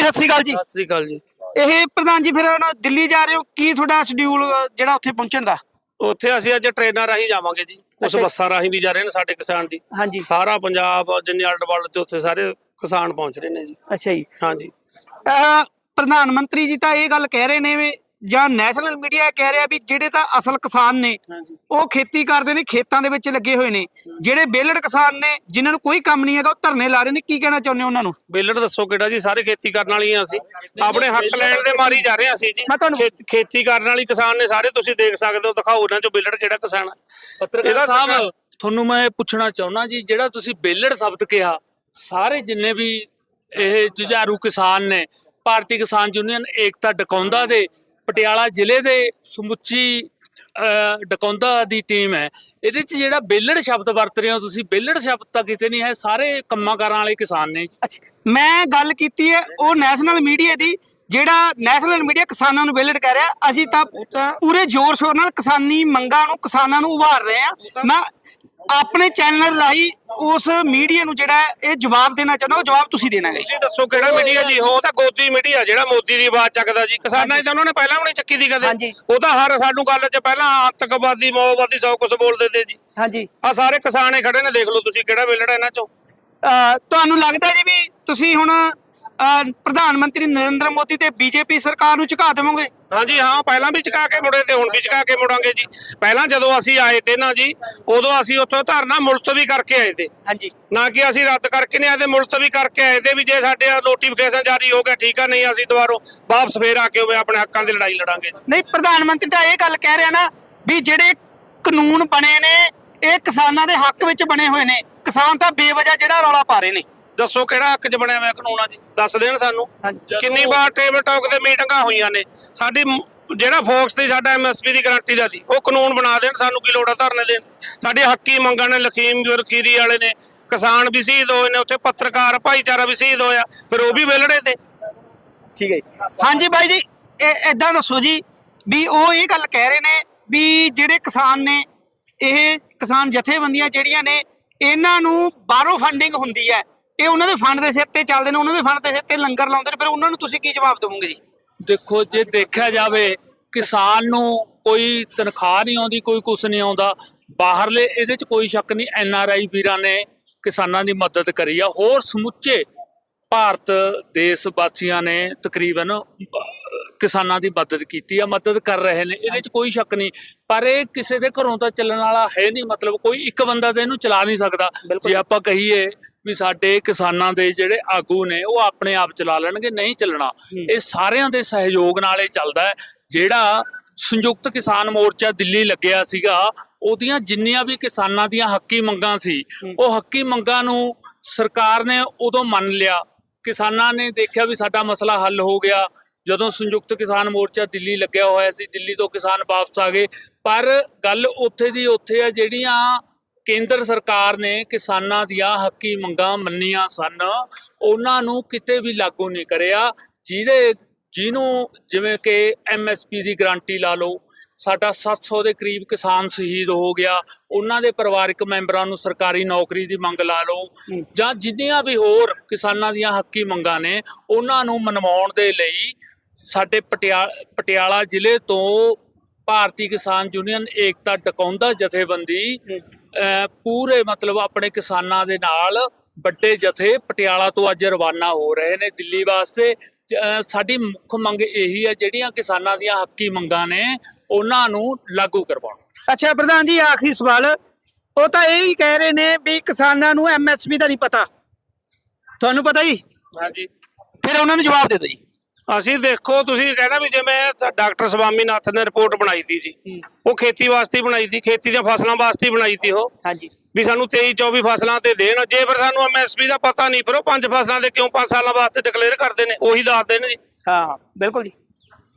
ਜੀ ਸਤਿ ਸ੍ਰੀ ਅਕਾਲ ਜੀ। ਸਤਿ ਸ੍ਰੀ ਅਕਾਲ ਜੀ। ਇਹ ਪ੍ਰਧਾਨ ਜੀ ਫਿਰ ਹੁਣ ਦਿੱਲੀ ਜਾ ਰਹੇ ਹੋ? ਕੀ ਤੁਹਾਡਾ ਸ਼ਡਿਊਲ ਜਿਹੜਾ ਉੱਥੇ ਪਹੁੰਚਣ ਦਾ? ਉੱਥੇ ਅਸੀਂ ਅੱਜ ਟ੍ਰੇਨਾਂ ਰਾਹੀਂ ਜਾਵਾਂਗੇ ਜੀ। ਜੀ। ਬੱਸਾਂ ਰਾਹੀਂ ਵੀ ਜਾ ਰਹੇ ਨੇ ਸਾਡੇ ਕਿਸਾਨ ਜੀ। ਹਾਂਜੀ। ਸਾਰਾ ਪੰਜਾਬ ਜਿੰਨੇ ਆਲਟ ਵਰਲਡ ਤੇ ਉੱਥੇ ਸਾਰੇ ਕਿਸਾਨ ਪਹੁੰਚ ਰਹੇ ਨੇ ਜੀ। ਅੱਛਾ ਜੀ। ਹਾਂਜੀ। ਪ੍ਰਧਾਨ ਮੰਤਰੀ ਜੀ ਤਾਂ ਇਹ ਗੱਲ ਕਹਿ ਰਹੇ ਨੇ ਵੀ ਜਾਂ ਨੈਸ਼ਨਲ ਮੀਡੀਆ ਕਹਿ ਰਿਹਾ ਵੀ ਜਿਹੜੇ ਤਾਂ ਅਸਲ ਕਿਸਾਨ ਨੇ ਉਹ ਖੇਤੀ ਕਰਦੇ ਨੇ ਖੇਤਾਂ ਦੇ ਵਿੱਚ ਲੱਗੇ ਹੋਏ ਨੇ। ਜਿਹੜੇ ਬੇਲੜ ਕਿਸਾਨ ਨੇ ਜਿਨ੍ਹਾਂ ਨੂੰ ਕੋਈ ਕੰਮ ਨਹੀਂ ਹੈਗਾ ਉਹ ਧਰਨੇ ਲਾ ਰਹੇ ਨੇ। ਕੀ ਕਹਿਣਾ ਚਾਹੁੰਦੇ ਹੋ ਉਹਨਾਂ ਨੂੰ? ਬੇਲੜ ਦੱਸੋ ਕਿਹੜਾ ਜੀ ਸਾਰੇ ਖੇਤੀ ਕਰਨ ਵਾਲੀ ਆ ਅਸੀਂ ਆਪਣੇ ਹੱਕ ਲੈਣ ਦੇ ਮਾਰੀ ਜਾ ਰਹੇ ਹਾਂ ਅਸੀਂ ਜੀ। ਮੈਂ ਤੁਹਾਨੂੰ- ਖੇਤ- ਕਰਨ ਵਾਲੀ ਕਿਸਾਨ ਨੇ ਸਾਰੇ ਤੁਸੀਂ ਦੇਖ ਸਕਦੇ ਹੋ ਦਿਖਾਓ ਉਹਨਾਂ ਚੋਂ ਬੇਲੜ ਕਿਹੜਾ ਕਿਸਾਨ ਹੈ। ਪੱਤਰਕਾਰ ਸਾਹਿਬ ਤੁਹਾਨੂੰ ਮੈਂ ਪੁੱਛਣਾ ਚਾਹੁੰਦਾ ਜੀ ਜਿਹੜਾ ਤੁਸੀਂ ਬੇਲੜ ਸ਼ਬਦ ਕਿਹਾ ਸਾਰੇ ਜਿੰਨੇ ਵੀ ਇਹ ਜੁਝਾਰੂ ਕਿਸਾਨ ਨੇ ਭਾਰਤੀ ਕਿਸਾਨ ਯੂਨੀਅਨ ਏਕਤਾ ਡਕੌਂਦਾ ਦੇ ਪਟਿਆਲਾ ਜ਼ਿਲ੍ਹੇ ਦੇ ਸਮੁੱਚੀ ਡਕੌਂਦਾ ਦੀ ਟੀਮ ਹੈ। ਇਹਦੇ ਚ ਜਿਹੜਾ ਬੇਲੜ ਸ਼ਬਦ ਵਰਤ ਰਹੇ ਹੋ ਤੁਸੀਂ ਬੇਲੜ ਸ਼ਬਦ ਤਾਂ ਕਿਤੇ ਨਹੀਂ ਹੈ ਸਾਰੇ ਕੰਮਾਂ ਕਾਰਾਂ ਵਾਲੇ ਕਿਸਾਨ ਨੇ ਅੱਛਾ ਮੈਂ ਗੱਲ ਕੀਤੀ ਹੈ ਉਹ ਨੈਸ਼ਨਲ ਮੀਡੀਆ ਦੀ ਜਿਹੜਾ ਨੈਸ਼ਨਲ ਮੀਡੀਆ ਕਿਸਾਨਾਂ ਨੂੰ ਬੇਲੜ ਕਹਿ ਰਿਹਾ ਅਸੀਂ ਤਾਂ ਪੂਰੇ ਜ਼ੋਰ ਸ਼ੋਰ ਨਾਲ ਕਿਸਾਨੀ ਮੰਗਾਂ ਨੂੰ ਕਿਸਾਨਾਂ ਨੂੰ ਉਭਾਰ ਰਹੇ ਆ ਮੈਂ ਆਪਣੇ ਚੈਨਲ ਰਾਹੀਂ ਉਸ ਮੀਡੀਆ ਨੂੰ ਜਿਹੜਾ ਇਹ ਜਵਾਬ ਦੇਣਾ ਚਾਹੁੰਦਾ ਉਹ ਜਵਾਬ ਤੁਸੀਂ ਦੇਣਾ ਹੈ। ਤੁਸੀਂ ਦੱਸੋ ਕਿਹੜਾ ਮੀਡੀਆ ਜੀ? ਉਹ ਤਾਂ ਗੋਦੀ ਮੀਡੀਆ ਜਿਹੜਾ ਮੋਦੀ ਦੀ ਆਵਾਜ਼ ਚੱਕਦਾ ਜੀ। ਕਿਸਾਨਾਂ ਦੀ ਤਾਂ ਉਹਨਾਂ ਨੇ ਪਹਿਲਾਂ ਨਹੀਂ ਚੱਕੀ ਦੀ ਕਦੇ। ਉਹ ਤਾਂ ਹਰ ਸਾਨੂੰ ਗੱਲ 'ਚ ਪਹਿਲਾਂ ਆਤੰਕਵਾਦੀ ਮੌਵਾਦੀ ਸਭ ਕੁਝ ਬੋਲਦੇ ਤੇ ਜੀ। ਹਾਂਜੀ। ਆ ਸਾਰੇ ਕਿਸਾਨ ਹੀ ਖੜੇ ਨੇ ਦੇਖ ਲਓ ਤੁਸੀਂ ਕਿਹੜਾ ਵੇਲੜਾ ਇਹਨਾਂ ਚੋਂ। ਤੁਹਾਨੂੰ ਲੱਗਦਾ ਜੀ ਵੀ ਤੁਸੀਂ ਹੁਣ ਪ੍ਰਧਾਨ ਮੰਤਰੀ ਨਰਿੰਦਰ ਮੋਦੀ ਤੇ ਬੀਜੇਪੀ ਸਰਕਾਰ ਨੂੰ ਝੁਕਾ ਦੇਵੋਗੇ? ਹਾਂਜੀ ਹਾਂ ਪਹਿਲਾਂ ਵੀ ਚੁਕਾ ਕੇ ਮੁੜੇ ਤੇ ਹੁਣ ਵੀ ਚੁਕਾ ਕੇ ਮੁੜਾਂਗੇ ਜੀ। ਪਹਿਲਾਂ ਜਦੋਂ ਅਸੀਂ ਆਏ ਤੇ ਨਾ ਜੀ ਉਦੋਂ ਅਸੀਂ ਉੱਥੋਂ ਧਰਨਾ ਮੁਲਤਵੀ ਕਰਕੇ ਆਏ ਤੇ। ਹਾਂਜੀ। ਨਾ ਕਿ ਅਸੀਂ ਰੱਦ ਕਰਕੇ ਨਹੀਂ ਆਏ ਤੇ ਮੁਲਤਵੀ ਕਰਕੇ ਆਏ ਤੇ ਵੀ ਜੇ ਸਾਡੇ ਨੋਟੀਫਿਕੇਸ਼ਨ ਜਾਰੀ ਹੋ ਗਿਆ ਠੀਕ ਆ ਨਹੀਂ ਅਸੀਂ ਦੁਬਾਰਾ ਵਾਪਸ ਫੇਰ ਆ ਕੇ ਉਹ ਆਪਣੇ ਹੱਕਾਂ ਦੀ ਲੜਾਈ ਲੜਾਂਗੇ ਨਹੀਂ ਪ੍ਰਧਾਨ ਮੰਤਰੀ ਤਾਂ ਇਹ ਗੱਲ ਕਹਿ ਰਿਹਾ ਨਾ ਵੀ ਜਿਹੜੇ ਕਾਨੂੰਨ ਬਣੇ ਨੇ ਇਹ ਕਿਸਾਨਾਂ ਦੇ ਹੱਕ ਵਿੱਚ ਬਣੇ ਹੋਏ ਨੇ। ਕਿਸਾਨ ਤਾਂ ਬੇਵਜ੍ਹਾ ਜਿਹੜਾ ਰੌਲਾ ਪਾ ਰਹੇ ਨੇ। ਦੱਸੋ ਕਿਹੜਾ ਹੱਕ 'ਚ ਬਣਿਆ ਹੋਇਆ ਕਾਨੂੰਨ ਆ ਜੀ ਦੱਸ ਦੇਣ ਸਾਨੂੰ। ਕਿੰਨੀ ਵਾਰ ਟੇਬਲ ਟਾਕ ਤੇ ਮੀਟਿੰਗਾਂ ਹੋਈਆਂ ਨੇ। ਸਾਡੀ ਜਿਹੜਾ ਫੋਕਸ ਤੇ ਸਾਡਾ ਐਮਐਸਪੀ ਦੀ ਗਾਰੰਟੀ ਦਾ ਦੀ ਉਹ ਕਾਨੂੰਨ ਬਣਾ ਦੇਣ ਸਾਨੂੰ ਕੀ ਲੋੜ ਆ ਧਰਨੇ ਦੇਣ। ਸਾਡੇ ਹੱਕੀ ਮੰਗਾਂ ਨੇ ਲਖੀਮਪੁਰ ਖੀਰੀ ਵਾਲੇ ਨੇ ਕਿਸਾਨ ਵੀ ਸ਼ਹੀਦ ਹੋਏ ਨੇ ਉੱਥੇ ਪੱਤਰਕਾਰ ਭਾਈਚਾਰਾ ਵੀ ਸ਼ਹੀਦ ਹੋਇਆ ਫਿਰ ਉਹ ਵੀ ਵਿਹਲੜੇ ਤੇ। ਠੀਕ ਹੈ ਜੀ। ਹਾਂਜੀ ਬਾਈ ਜੀ ਇਹ ਇਦਾਂ ਦੱਸੋ ਜੀ ਵੀ ਉਹ ਇਹ ਗੱਲ ਕਹਿ ਰਹੇ ਨੇ ਵੀ ਜਿਹੜੇ ਕਿਸਾਨ ਨੇ ਇਹ ਕਿਸਾਨ ਜਥੇਬੰਦੀਆਂ ਜਿਹੜੀਆਂ ਨੇ ਇਹਨਾਂ ਨੂੰ ਬਾਹਰੋਂ ਫੰਡਿੰਗ ਹੁੰਦੀ ਹੈ। ਇਹ ਉਹਨਾਂ ਦੇ ਫੰਡ ਦੇ ਸਿਰ ਤੇ ਚੱਲਦੇ ਨੇ, ਉਹਨਾਂ ਦੇ ਫੰਡ ਦੇ ਸਿਰ ਤੇ ਲੰਗਰ ਲਾਉਂਦੇ ਨੇ, ਫਿਰ ਉਹਨਾਂ ਨੂੰ ਤੁਸੀਂ ਕੀ ਜਵਾਬ ਦੇਵੋਗੇ ਜੀ? ਦੇਖੋ, ਜੇ ਦੇਖਿਆ ਜਾਵੇ, ਕਿਸਾਨ ਨੂੰ ਕੋਈ ਤਨਖਾਹ ਨਹੀਂ ਆਉਂਦੀ, ਕੋਈ ਕੁਛ ਨਹੀਂ ਆਉਂਦਾ, ਬਾਹਰਲੇ ਇਹਦੇ 'ਚ ਕੋਈ ਸ਼ੱਕ ਨਹੀਂ, ਐਨ ਆਰ ਆਈ ਵੀਰਾਂ ਨੇ ਕਿਸਾਨਾਂ ਦੀ ਮਦਦ ਕਰੀ ਆ। ਹੋਰ ਸਮੁੱਚੇ ਭਾਰਤ ਦੇਸ਼ ਵਾਸੀਆਂ ਨੇ ਤਕਰੀਬਨ ਕਿਸਾਨਾਂ ਦੀ ਮਦਦ ਕੀਤੀ ਆ ਮਦਦ ਕਰ ਰਹੇ ਨੇ ਇਹਦੇ 'ਚ ਕੋਈ ਸ਼ੱਕ ਨਹੀਂ। ਪਰ ਇਹ ਕਿਸੇ ਦੇ ਘਰੋਂ ਤਾਂ ਚੱਲਣ ਵਾਲਾ ਹੈ ਨਹੀਂ ਮਤਲਬ ਕੋਈ ਇੱਕ ਬੰਦਾ ਤਾਂ ਇਹਨੂੰ ਚਲਾ ਨਹੀਂ ਸਕਦਾ। ਜੇ ਆਪਾਂ ਕਹੀਏ ਵੀ ਸਾਡੇ ਕਿਸਾਨਾਂ ਦੇ ਜਿਹੜੇ ਆਗੂ ਨੇ ਉਹ ਆਪਣੇ ਆਪ ਚਲਾ ਲੈਣਗੇ ਨਹੀਂ ਚੱਲਣਾ। ਇਹ ਸਾਰਿਆਂ ਦੇ ਸਹਿਯੋਗ ਨਾਲ ਇਹ ਚੱਲਦਾ ਹੈ। ਜਿਹੜਾ ਸੰਯੁਕਤ ਕਿਸਾਨ ਮੋਰਚਾ ਦਿੱਲੀ ਲੱਗਿਆ ਸੀਗਾ ਉਹਦੀਆਂ ਜਿੰਨੀਆਂ ਵੀ ਕਿਸਾਨਾਂ ਦੀਆਂ ਹੱਕੀ ਮੰਗਾਂ ਸੀ ਉਹ ਹੱਕੀ ਮੰਗਾਂ ਨੂੰ ਸਰਕਾਰ ਨੇ ਉਦੋਂ ਮੰਨ ਲਿਆ। ਕਿਸਾਨਾਂ ਨੇ ਦੇਖਿਆ ਵੀ ਸਾਡਾ ਮਸਲਾ ਹੱਲ ਹੋ ਗਿਆ। ਜਦੋਂ ਸੰਯੁਕਤ ਕਿਸਾਨ ਮੋਰਚਾ ਦਿੱਲੀ ਲੱਗਿਆ ਹੋਇਆ ਸੀ, ਦਿੱਲੀ ਤੋਂ ਕਿਸਾਨ ਵਾਪਸ ਆ ਗਏ। ਪਰ ਗੱਲ ਉੱਥੇ ਦੀ ਉੱਥੇ ਆ ਜਿਹੜੀਆਂ ਕੇਂਦਰ ਸਰਕਾਰ ਨੇ ਕਿਸਾਨਾਂ ਦੀਆਂ ਹੱਕੀ ਮੰਗਾਂ ਮੰਨੀਆਂ ਸਨ, ਉਹਨਾਂ ਨੂੰ ਕਿਤੇ ਵੀ ਲਾਗੂ ਨਹੀਂ ਕਰਿਆ। ਜਿਹਦੇ ਜਿਹਨੂੰ ਜਿਵੇਂ ਕਿ ਐਮਐਸਪੀ ਦੀ ਗਾਰੰਟੀ ਲਾ ਲਓ ਸਾਡਾ 700 ਦੇ ਕਰੀਬ ਕਿਸਾਨ ਸ਼ਹੀਦ ਹੋ ਗਿਆ। ਉਹਨਾਂ ਦੇ ਪਰਿਵਾਰਕ ਮੈਂਬਰਾਂ ਨੂੰ ਸਰਕਾਰੀ ਨੌਕਰੀ ਦੀ ਮੰਗ ਲਾ ਲਓ। ਜਾਂ ਜਿੰਨੀਆਂ ਵੀ ਹੋਰ ਕਿਸਾਨਾਂ ਦੀਆਂ ਹੱਕੀ ਮੰਗਾਂ ਨੇ ਉਹਨਾਂ ਨੂੰ ਮਨਵਾਉਣ ਦੇ ਲਈ ਸਾਡੇ ਪਟਿਆ ਪਟਿਆਲਾ ਜ਼ਿਲ੍ਹੇ ਤੋਂ ਭਾਰਤੀ ਕਿਸਾਨ ਯੂਨੀਅਨ ਏਕਤਾ ਡਕੌਂਦਾ ਜਥੇਬੰਦੀ ਪੂਰੇ ਮਤਲਬ ਆਪਣੇ ਕਿਸਾਨਾਂ ਦੇ ਨਾਲ ਵੱਡੇ ਜਥੇ ਪਟਿਆਲਾ ਤੋਂ ਅੱਜ ਰਵਾਨਾ ਹੋ ਰਹੇ ਨੇ। ਦਿੱਲੀ ਵਾਸਤੇ ਸਾਡੀ ਮੁੱਖ ਮੰਗ ਇਹੀ ਹੈ ਜਿਹੜੀਆਂ ਕਿਸਾਨਾਂ ਦੀਆਂ ਹੱਕੀ ਮੰਗਾਂ ਨੇ ਉਹਨਾਂ ਨੂੰ ਲਾਗੂ ਕਰਵਾਉਣਾ। ਅੱਛਾ ਪ੍ਰਧਾਨ ਜੀ ਆਖਰੀ ਸਵਾਲ। ਉਹ ਤਾਂ ਇਹ ਵੀ ਕਹਿ ਰਹੇ ਨੇ ਵੀ ਕਿਸਾਨਾਂ ਨੂੰ ਐਮਐਸਪੀ ਦਾ ਨਹੀਂ ਪਤਾ। ਤੁਹਾਨੂੰ ਪਤਾ ਜੀ? ਹਾਂਜੀ। ਫਿਰ ਉਹਨਾਂ ਨੂੰ ਜਵਾਬ ਦੇ ਦਿਓ ਜੀ। ਅਸੀਂ ਦੇਖੋ ਤੁਸੀਂ ਕਹਿਣਾ ਵੀ ਜਿਵੇਂ ਡਾਕਟਰ ਸਵਾਮੀਨਾਥਨ ਨੇ ਰਿਪੋਰਟ ਬਣਾਈ ਸੀ ਜੀ। ਉਹ ਖੇਤੀ ਵਾਸਤੇ ਬਣਾਈ ਸੀ ਖੇਤੀ ਦੀਆਂ ਫਸਲਾਂ ਵਾਸਤੇ ਬਣਾਈ ਸੀ ਉਹ। ਹਾਂਜੀ। ਵੀ ਸਾਨੂੰ 23 24 ਫਸਲਾਂ ਤੇ ਦੇਣ। ਜੇ ਫਿਰ ਸਾਨੂੰ ਐਮਐਸਪੀ ਦਾ ਪਤਾ ਨਹੀਂ ਫਿਰ ਉਹ ਪੰਜ ਫਸਲਾਂ ਦੇ ਕਿਉਂ 5 ਸਾਲਾਂ ਵਾਸਤੇ ਡਿਕਲੇਅਰ ਕਰਦੇ ਨੇ? ਉਹੀ ਦੱਸਦੇ ਨੇ ਜੀ। ਹਾਂ ਬਿਲਕੁਲ ਜੀ।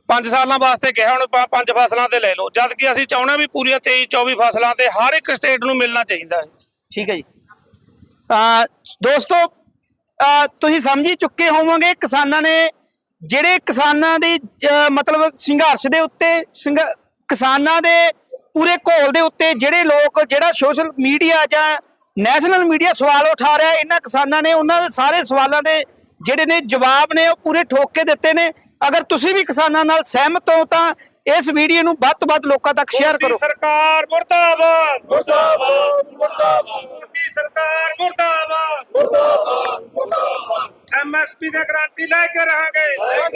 5 ਸਾਲਾਂ ਵਾਸਤੇ ਕਿਹਾ ਹੁਣ ਪੰਜ ਫਸਲਾਂ ਤੇ ਲੈ ਲਓ। ਜਦ ਕਿ ਅਸੀਂ ਚਾਹੁੰਦੇ ਵੀ ਪੂਰੀਆਂ 23 24 ਫਸਲਾਂ ਤੇ ਹਰ ਇੱਕ ਸਟੇਟ ਨੂੰ ਮਿਲਣਾ ਚਾਹੀਦਾ ਹੈ। ਠੀਕ ਹੈ ਜੀ। ਆ ਦੋਸਤੋ ਤੁਸੀਂ ਸਮਝ ਚੁੱਕੇ ਹੋਵੋਗੇ ਕਿਸਾਨਾਂ ਨੇ ਜਿਹੜੇ ਕਿਸਾਨਾਂ ਦੀ ਮਤਲਬ ਸੰਘਰਸ਼ ਦੇ ਉੱਤੇ ਕਿਸਾਨਾਂ ਦੇ ਪੂਰੇ ਘੋਲ ਦੇ ਉੱਤੇ ਜਿਹੜੇ ਲੋਕ ਜਿਹੜਾ ਸੋਸ਼ਲ ਮੀਡੀਆ ਜਾਂ ਨੈਸ਼ਨਲ ਮੀਡੀਆ ਸਵਾਲ ਉਠਾ ਰਿਹਾ ਇਹਨਾਂ ਕਿਸਾਨਾਂ ਨੇ ਉਹਨਾਂ ਦੇ ਸਾਰੇ ਸਵਾਲਾਂ ਦੇ ਜਿਹੜੇ ਨੇ ਜਵਾਬ ਨੇ ਉਹ ਪੂਰੇ ਠੋਕ ਕੇ ਦਿੱਤੇ ਨੇ। ਅਗਰ ਤੁਸੀਂ ਵੀ ਕਿਸਾਨਾਂ ਨਾਲ ਸਹਿਮਤ ਹੋ ਤਾਂ ਇਸ ਵੀਡੀਓ ਨੂੰ ਵੱਧ ਤੋਂ ਵੱਧ ਲੋਕਾਂ ਤੱਕ ਸ਼ੇਅਰ ਕਰੋ। ਸਰਕਾਰ ਮੁਰਦਾਬਾਦ। ਮੁਰਦਾਬਾਦ ਮੁਰਦਾਬਾਦ। ਮੋਦੀ ਸਰਕਾਰ ਮੁਰਦਾਬਾਦ। ਮੁਰਦਾਬਾਦ ਮੁਰਦਾਬਾਦ। ਐਮਐਸਪੀ ਦੀ ਗਾਰੰਟੀ ਲੈ ਕੇ ਰਹਾਂਗੇ।